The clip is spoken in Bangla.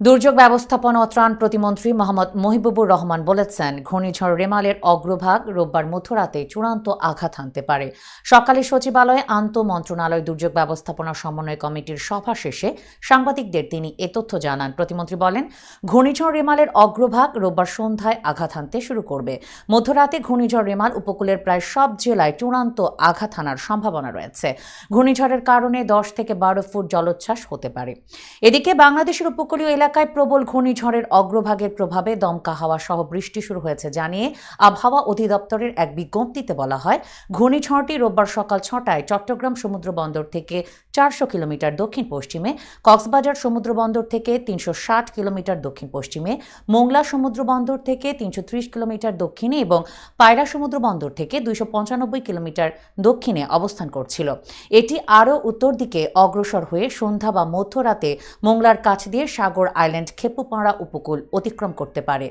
দুর্যোগ ব্যবস্থাপনা ও ত্রাণ প্রতিমন্ত্রী মোহাম্মদ মহিবুবুর রহমান বলেছেন, ঘূর্ণিঝড় রেমালের অগ্রভাগ রোববার মধ্যরাতে চূড়ান্ত আঘাত হানতে পারে। সকালে সচিবালয়ে আন্ত মন্ত্রণালয় দুর্যোগ ব্যবস্থাপনা সমন্বয় কমিটির সভা শেষে সাংবাদিকদের তিনি এ তথ্য জানান। প্রতিমন্ত্রী বলেন, ঘূর্ণিঝড় রেমালের অগ্রভাগ রোববার সন্ধ্যায় আঘাত হানতে শুরু করবে। মধ্যরাতে ঘূর্ণিঝড় রেমাল উপকূলের প্রায় সব জেলায় চূড়ান্ত আঘাত হানার সম্ভাবনা রয়েছে। ঘূর্ণিঝড়ের কারণে দশ থেকে বারো ফুট জলোচ্ছ্বাস হতে পারে। এদিকে বাংলাদেশের উপকূলীয় এলাকায় প্রবল ঘূর্ণিঝড়ের অগ্রভাগের প্রভাবে দমকা হাওয়া সহ বৃষ্টি শুরু হয়েছে জানিয়ে আবহাওয়া অধিদপ্তরের এক বিজ্ঞপ্তিতে বলা হয়, ঘূর্ণিঝড়টি রোববার সকাল ছটায় চট্টগ্রাম সমুদ্র বন্দর থেকে চারশো কিলোমিটার দক্ষিণ পশ্চিমে, কক্সবাজার সমুদ্র বন্দর থেকে তিনশো ষাট কিলোমিটার দক্ষিণ পশ্চিমে, মোংলা সমুদ্র বন্দর থেকে তিনশো ত্রিশ কিলোমিটার দক্ষিণে এবং পায়রা সমুদ্র বন্দর থেকে দুইশো পঁচানব্বই কিলোমিটার দক্ষিণে অবস্থান করছিল। এটি আরও উত্তর দিকে অগ্রসর হয়ে সন্ধ্যা বা মধ্যরাতে মোংলার কাছ দিয়ে সাগর আইল্যান্ড খেপুপাড়া উপকূল অতিক্রম করতে পারে।